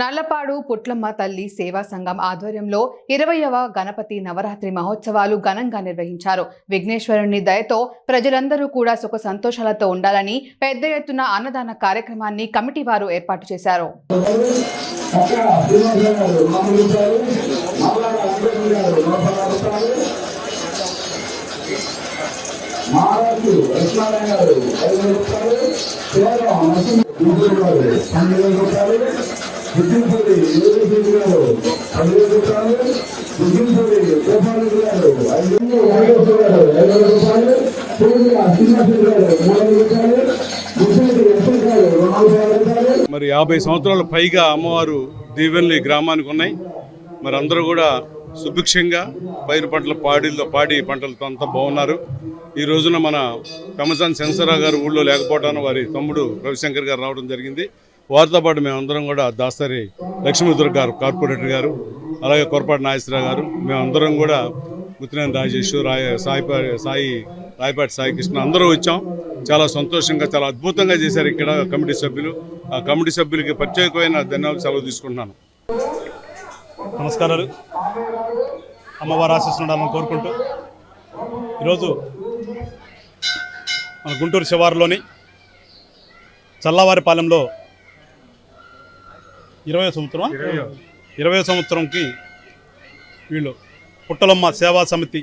నల్లపాడు పుట్లమ్మ తల్లి సేవా సంఘం ఆధ్వర్యంలో ఇరవయవ గణపతి నవరాత్రి మహోత్సవాలు ఘనంగా నిర్వహించారు. విఘ్నేశ్వరుని దయతో ప్రజలందరూ కూడా సుఖ సంతోషాలతో ఉండాలని పెద్ద ఎత్తున అన్నదాన కార్యక్రమాన్ని కమిటీ వారు ఏర్పాటు చేశారు. మహారాజు లక్ష్మీనారాయణ గారు ఐదు రూపాయలు కేవలం నరసింహ పన్నెండు రూపాయలు యోగేశ్వరి గారు పదివేల రూపాయలు గోపాలరెడ్డి గారు ఐదు నాగేశ్వర గారు. ఐదు రూపాయలు. పూర్తిగా గారు. మూడు రూపాయలు. మరి యాభై సంవత్సరాల పైగా అమ్మవారు దీవెనలు గ్రామానికి ఉన్నాయి. మరి అందరూ కూడా సుభిక్షంగా పైరు పంటల పాడిల్లో పాడి పంటలతో అంతా బాగున్నారు. ఈ రోజున మన పెమసాన్ శంకరరావు గారు ఊళ్ళో లేకపోవటాన్ని వారి తమ్ముడు రవిశంకర్ గారు రావడం జరిగింది. వారితో పాటు మేమందరం కూడా దాసరి లక్ష్మీదుర్గ గారు కార్పొరేటర్ గారు అలాగే కొరపాటి నాగేశ్వరరావు గారు మేమందరం కూడా ముత్తినేని రాజేష్ రాయ సాయి సాయి రాయపాటి సాయి కృష్ణ అందరూ వచ్చాం. చాలా సంతోషంగా చాలా అద్భుతంగా చేశారు ఇక్కడ కమిటీ సభ్యులు. ఆ కమిటీ సభ్యులకి ప్రత్యేకమైన ధన్యవాదాలు సెలవు తీసుకుంటున్నాను. నమస్కారాలు. అమ్మవారు ఆశిస్తుండాలని కోరుకుంటూ ఈరోజు మన గుంటూరు శివారులోని చల్లవారిపాలెంలో ఇరవై సంవత్సరం ఇరవై సంవత్సరంకి వీళ్ళు పుట్టలమ్మ సేవా సమితి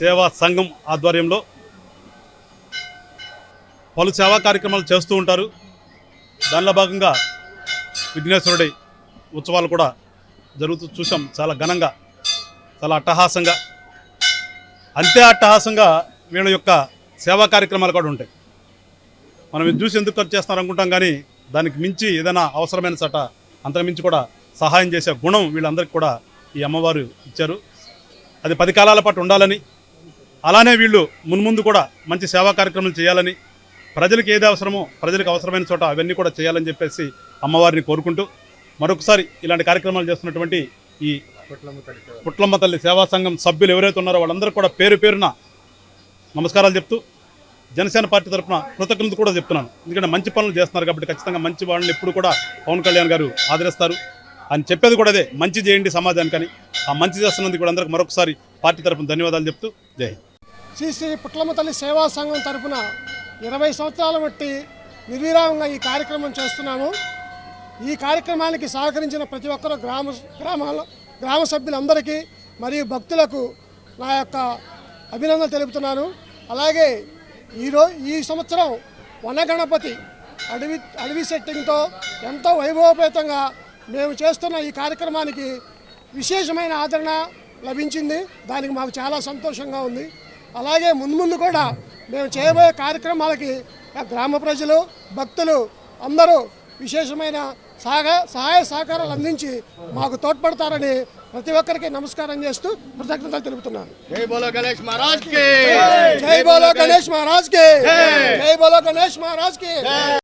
సేవా సంఘం ఆధ్వర్యంలో పలు సేవా కార్యక్రమాలు చేస్తూ ఉంటారు. దానిలో భాగంగా విఘ్నేశ్వరుడి ఉత్సవాలు కూడా జరుగుతూ చూసాం. చాలా ఘనంగా చాలా అట్టహాసంగా. అంతే అట్టహాసంగా వీళ్ళ యొక్క సేవా కార్యక్రమాలు కూడా ఉంటాయి. మనం ఇది చూసి ఎందుకు ఖర్చు చేస్తున్నారు అనుకుంటాం కానీ దానికి మించి ఏదైనా అవసరమైన చట అంతకుమించి కూడా సహాయం చేసే గుణం వీళ్ళందరికీ కూడా ఈ అమ్మవారు ఇచ్చారు. అది పది కాలాల పాటు ఉండాలని అలానే వీళ్ళు మున్ముందు కూడా మంచి సేవా కార్యక్రమాలు చేయాలని ప్రజలకు ఏది అవసరమో ప్రజలకు అవసరమైన చోట అవన్నీ కూడా చేయాలని చెప్పేసి అమ్మవారిని కోరుకుంటూ మరొకసారి ఇలాంటి కార్యక్రమాలు చేస్తున్నటువంటి ఈ పుట్లమ్మ తల్లి సేవా సంఘం సభ్యులు ఎవరైతే ఉన్నారో వాళ్ళందరూ కూడా పేరు పేరున నమస్కారాలు చెప్తూ జనసేన పార్టీ తరఫున కృతజ్ఞతలు కూడా చెప్తున్నాను. ఎందుకంటే మంచి పనులు చేస్తున్నారు కాబట్టి ఖచ్చితంగా మంచి వాళ్ళని ఎప్పుడు కూడా పవన్ కళ్యాణ్ గారు ఆదరిస్తారు. అని చెప్పేది కూడా అదే మంచి చేయండి సమాజానికని ఆ మంచి చేస్తున్నందుకు కూడా అందరికి మరొకసారి పార్టీ తరఫున ధన్యవాదాలు చెప్తూ జై శ్రీ శ్రీ పుట్లమ్మ తల్లి సేవా సంఘం తరపున ఇరవై సంవత్సరాల బట్టి నిర్విరామంగా ఈ కార్యక్రమం చేస్తున్నాము. ఈ కార్యక్రమానికి సహకరించిన ప్రతి ఒక్కరూ గ్రామ గ్రామాల గ్రామ సభ్యులందరికీ మరియు భక్తులకు నా యొక్క అభినందనలు తెలుపుతున్నాను. అలాగే ఈరోజు ఈ సంవత్సరం వనగణపతి అడవి అడవి సెట్టింగ్తో ఎంతో వైభవపేతంగా మేము చేస్తున్న ఈ కార్యక్రమానికి విశేషమైన ఆదరణ లభించింది. దానికి మాకు చాలా సంతోషంగా ఉంది. అలాగే ముందు ముందు కూడా మేము చేయబోయే కార్యక్రమాలకి గ్రామ ప్రజలు భక్తులు అందరూ విశేషమైన సహా సహాయ సహకారాలు అందించి మాకు తోడ్పడతారని ప్రతి ఒక్కరికి నమస్కారం చేస్తూ కృతజ్ఞతలు తెలుపుతున్నాను. జై బోలో గణేష్ మహారాజ్కి జై బోలో గణేష్ మహారాజ్కి జై బోలో గణేష్ మహారాజ్కి